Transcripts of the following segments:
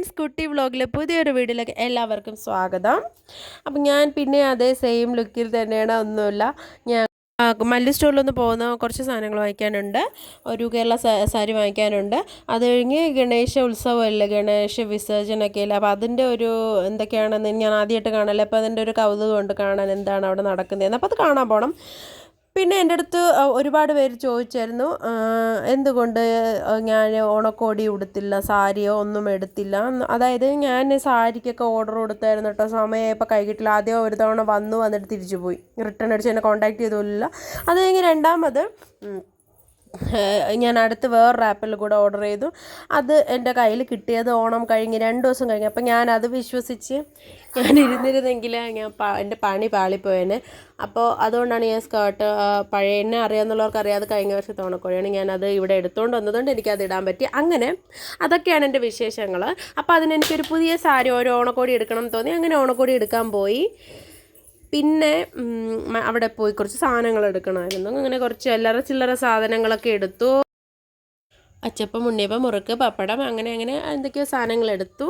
Friends കുട്ടി വ്ളോഗിലെ പുതിയൊരു വീഡിയോയിലേക്ക് എല്ലാവർക്കും സ്വാഗതം. അപ്പം ഞാൻ പിന്നെ അതേ സെയിം ലുക്കിൽ തന്നെയാണ് ഒന്നുമില്ല. ഞാൻ മല്ലി സ്റ്റോറിലൊന്ന് പോകുന്ന കുറച്ച് സാധനങ്ങൾ വാങ്ങിക്കാനുണ്ട്. ഒരു കേരള സാരി വാങ്ങിക്കാനുണ്ട്. അത് കഴിഞ്ഞ് ഗണേശ ഉത്സവമല്ലേ ഗണേശ വിസർജനമൊക്കെ അല്ലേ? അപ്പോൾ അതിന്റെ ഒരു എന്തൊക്കെയാണെന്ന് ഞാൻ ആദ്യമായിട്ട് കാണല്ലേ? അപ്പോൾ അതിന്റെ ഒരു കൗതുകമുണ്ട് കാണാൻ എന്താണ് അവിടെ നടക്കുന്നതെന്ന്. അപ്പോൾ അത് കാണാൻ പോകണം പിന്നെ എന്റെ അടുത്ത് ഒരുപാട് പേര് ചോദിച്ചായിരുന്നു എന്തുകൊണ്ട് ഞാൻ ഓണക്കോടി ഉടുത്തില്ല സാരിയോ ഒന്നും എടുത്തില്ല. അതായത് ഞാൻ സാരിക്കൊക്കെ ഓർഡർ കൊടുത്തായിരുന്നു കേട്ടോ സമയം ഇപ്പോൾ കൈ കിട്ടില്ല ആദ്യം ഒരു തവണ വന്നു വന്നിട്ട് തിരിച്ചു പോയി. റിട്ടേൺ അടിച്ച് എന്നെ കോൺടാക്ട് ചെയ്തില്ല അത് കഴിഞ്ഞ് രണ്ടാമത് ഞാൻ അടുത്ത് വേറൊരു ആപ്പിൽ കൂടെ ഓർഡർ ചെയ്തു. അത് എന്റെ കയ്യിൽ കിട്ടിയത് ഓണം കഴിഞ്ഞ് രണ്ട് ദിവസം കഴിഞ്ഞ്. അപ്പം അത് വിശ്വസിച്ച് ഞാൻ ഇരുന്നിരുന്നെങ്കിൽ ഞാൻ എന്റെ പണി പാളിപ്പോയേനെ. അപ്പോൾ അതുകൊണ്ടാണ് ഞാൻ സ്കേർട്ട് പഴയ എന്നെ അറിയാമെന്നുള്ളവർക്ക് അറിയാതെ കഴിഞ്ഞ വർഷത്തെ ഓണക്കോഴിയാണ് ഞാനത് ഇവിടെ എടുത്തുകൊണ്ട് വന്നതുകൊണ്ട് എനിക്കത് ഇടാൻ പറ്റി. അങ്ങനെ അതൊക്കെയാണ് എന്റെ വിശേഷങ്ങൾ. അപ്പോൾ അതിനെനിക്കൊരു പുതിയ സാരി ഒരു ഓണക്കോടി എടുക്കണം എന്ന് തോന്നി. അങ്ങനെ ഓണക്കോടി എടുക്കാൻ പോയി. പിന്നെ അവിടെ പോയി കുറച്ച് സാധനങ്ങൾ എടുക്കണമായിരുന്നു. അങ്ങനെ കുറച്ച് ചില്ലറ ചില്ലറ സാധനങ്ങളൊക്കെ എടുത്തു. അച്ചപ്പം ഉണ്ണിയപ്പം മുറുക്ക് പപ്പടം അങ്ങനെ അങ്ങനെ എന്തൊക്കെയോ സാധനങ്ങൾ എടുത്തു.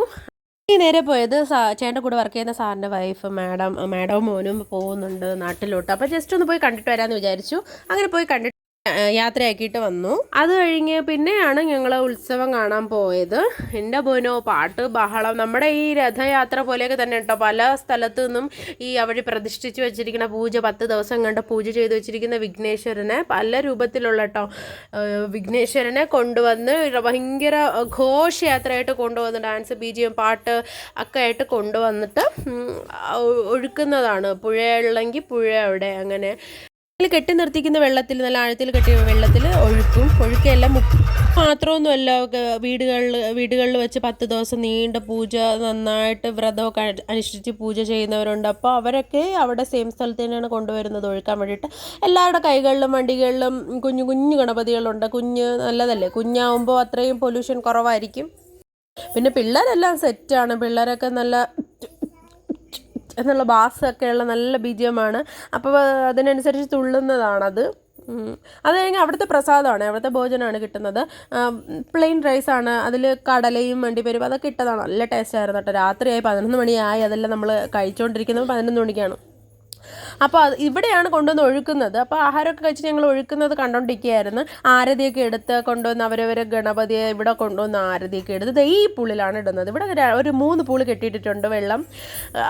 ഈ നേരെ പോയത് ചേട്ടന്റെ കൂടെ വർക്ക് ചെയ്യുന്ന സാറിന്റെ വൈഫ് മാഡം മാഡവും മോനും പോകുന്നുണ്ട് നാട്ടിലോട്ട്. അപ്പോൾ ജസ്റ്റ് ഒന്ന് പോയി കണ്ടിട്ട് വരാമെന്ന് വിചാരിച്ചു. അങ്ങനെ പോയി കണ്ടിട്ട് യാത്രയാക്കിയിട്ട് വന്നു. അത് കഴിഞ്ഞ് പിന്നെയാണ് ഞങ്ങൾ ഉത്സവം കാണാൻ പോയത്. എന്റെ ബോനോ പാട്ട് ബഹളം. നമ്മുടെ ഈ രഥയാത്ര പോലെയൊക്കെ തന്നെ കേട്ടോ. പല സ്ഥലത്തു നിന്നും ഈ അവർ പ്രതിഷ്ഠിച്ചു വെച്ചിരിക്കുന്ന പൂജ പത്ത് ദിവസം കണ്ട് പൂജ ചെയ്തു വെച്ചിരിക്കുന്ന വിഘ്നേശ്വരനെ പല രൂപത്തിലുള്ള കേട്ടോ വിഘ്നേശ്വരനെ കൊണ്ടുവന്ന് ഭയങ്കര ഘോഷയാത്രയായിട്ട് കൊണ്ടുവന്ന് ഡാൻസ് ബി ജി എം പാട്ട് ഒക്കെ ആയിട്ട് കൊണ്ടുവന്നിട്ട് ഒഴുക്കുന്നതാണ്. പുഴയുള്ളെങ്കിൽ പുഴ അവിടെ അങ്ങനെ ഇതിൽ കെട്ടി നിർത്തിക്കുന്ന വെള്ളത്തിൽ നല്ല ആഴത്തിൽ കെട്ടിയ വെള്ളത്തിൽ ഒഴുക്കും. ഒഴുക്കെല്ലാം മുക്ക്. മാത്രമൊന്നുമല്ല വീടുകളിൽ വീടുകളിൽ വെച്ച് പത്ത് ദിവസം നീണ്ട പൂജ നന്നായിട്ട് വ്രതമൊക്കെ അനുഷ്ഠിച്ച് പൂജ ചെയ്യുന്നവരുണ്ട്. അപ്പോൾ അവരൊക്കെ അവിടെ സെയിം സ്ഥലത്ത് തന്നെയാണ് കൊണ്ടുവരുന്നത് ഒഴുക്കാൻ വേണ്ടിയിട്ട്. എല്ലാവരുടെ കൈകളിലും വണ്ടികളിലും കുഞ്ഞു കുഞ്ഞു ഗണപതികളുണ്ട്. കുഞ്ഞ് നല്ലതല്ലേ? കുഞ്ഞാവുമ്പോൾ അത്രയും പൊല്യൂഷൻ കുറവായിരിക്കും. പിന്നെ പിള്ളേരെല്ലാം സെറ്റാണ് പിള്ളേരൊക്കെ നല്ല എന്നുള്ള ബാസൊക്കെയുള്ള നല്ല ബീജമാണ്. അപ്പോൾ അതിനനുസരിച്ച് തുള്ളുന്നതാണത്. അത് കഴിഞ്ഞ് അവിടുത്തെ പ്രസാദമാണ് അവിടുത്തെ ഭോജനമാണ് കിട്ടുന്നത്. പ്ലെയിൻ റൈസാണ്. അതിൽ കടലയും വണ്ടിപ്പരിപ്പ് അതൊക്കെ ഇട്ടതാണ്. നല്ല ടേസ്റ്റ് ആയിരുന്നു കേട്ടോ. രാത്രിയായി പതിനൊന്ന് മണിയായി. അതെല്ലാം നമ്മൾ കഴിച്ചുകൊണ്ടിരിക്കുന്നത് പതിനൊന്ന് മണിക്കാണ്. അപ്പോൾ അത് ഇവിടെയാണ് കൊണ്ടുവന്ന് ഒഴുക്കുന്നത്. അപ്പോൾ ആഹാരമൊക്കെ കഴിച്ച് ഞങ്ങൾ ഒഴുക്കുന്നത് കണ്ടോണ്ടിരിക്കുകയായിരുന്നു. ആരതിയൊക്കെ എടുത്ത് കൊണ്ടുവന്ന് അവരവരെ ഗണപതിയെ ഇവിടെ കൊണ്ടുവന്ന് ആരതിയൊക്കെ എടുത്ത് ഈ പൂളിലാണ് ഇടുന്നത്. ഇവിടെ ഒരു മൂന്ന് പൂൾ കെട്ടിയിട്ടിട്ടുണ്ട് വെള്ളം.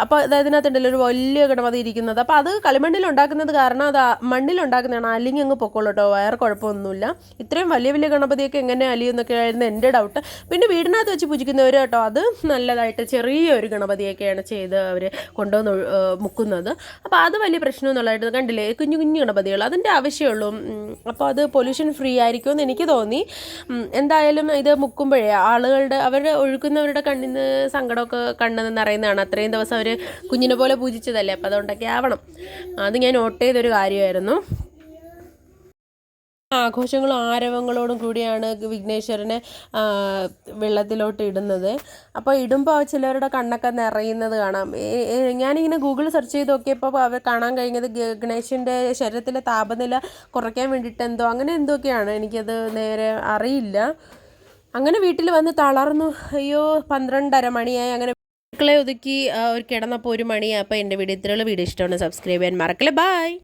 അപ്പോൾ അതിനകത്തുണ്ടല്ലോ ഒരു വലിയ ഗണപതി ഇരിക്കുന്നത്. അപ്പോൾ അത് കളിമണ്ണിൽ ഉണ്ടാക്കുന്നത് കാരണം അത് മണ്ണിൽ ഉണ്ടാക്കുന്നതാണ്. അല്ലെങ്കിൽ അങ്ങ് പൊക്കോളൂ കേട്ടോ വേറെ കുഴപ്പമൊന്നുമില്ല. ഇത്രയും വലിയ വലിയ ഗണപതിയൊക്കെ എങ്ങനെ അലിയെന്നൊക്കെ ആയിരുന്നു എന്റെ ഡൗട്ട് പിന്നെ വീടിനകത്ത് വെച്ച് പൂജിക്കുന്നവർ കേട്ടോ അത് നല്ലതായിട്ട് ചെറിയൊരു ഗണപതിയൊക്കെയാണ് ചെയ്ത് അവർ കൊണ്ടുവന്ന് മുക്കുന്നത്. അപ്പോൾ അത് വലിയ പ്രശ്നമൊന്നുമുള്ളതായിട്ട് കണ്ടില്ലേ? കുഞ്ഞു കുഞ്ഞു ഗണപതികൾ. അതിന്റെ ആവശ്യമുള്ളൂ. അപ്പോൾ അത് പൊല്യൂഷൻ ഫ്രീ ആയിരിക്കും എന്ന് എനിക്ക് തോന്നി. എന്തായാലും ഇത് മുക്കുമ്പോഴേ ആളുകളുടെ അവർ ഒഴുക്കുന്നവരുടെ കണ്ണിന്ന് സങ്കടമൊക്കെ കണ്ണെന്ന് നിറയുന്നതാണ്. അത്രയും ദിവസം അവർ കുഞ്ഞിനെ പോലെ പൂജിച്ചതല്ലേ? അപ്പോൾ അതുകൊണ്ടൊക്കെ ആവണം. അത് ഞാൻ നോട്ട് ചെയ്തൊരു കാര്യമായിരുന്നു. ആഘോഷങ്ങളും ആരവങ്ങളോടും കൂടിയാണ് വിഘ്നേശ്വരനെ വെള്ളത്തിലോട്ട് ഇടുന്നത്. അപ്പോൾ ഇടുമ്പോൾ ചിലവരുടെ കണ്ണൊക്കെ നിറയുന്നത് കാണാം. ഞാനിങ്ങനെ ഗൂഗിൾ സെർച്ച് ചെയ്ത് നോക്കിയപ്പോൾ അവർ കാണാൻ കഴിഞ്ഞത് ഗണേശന്റെ ശരീരത്തിലെ താപനില കുറയ്ക്കാൻ വേണ്ടിയിട്ട് എന്തോ അങ്ങനെ എന്തൊക്കെയാണ് എനിക്കത് നേരെ അറിയില്ല. അങ്ങനെ വീട്ടിൽ വന്ന് തളർന്നു. അയ്യോ പന്ത്രണ്ടര മണിയായി. അങ്ങനെ മക്കളെ ഒതുക്കി ഒരു കിടന്നപ്പോൾ ഒരു മണിയായി അപ്പോൾ എന്റെ വീഡിയോ. ഇത്രയുള്ള വീഡിയോ ഇഷ്ടമാണ് സബ്സ്ക്രൈബ് ചെയ്യാൻ മറക്കല്ലേ. ബായ്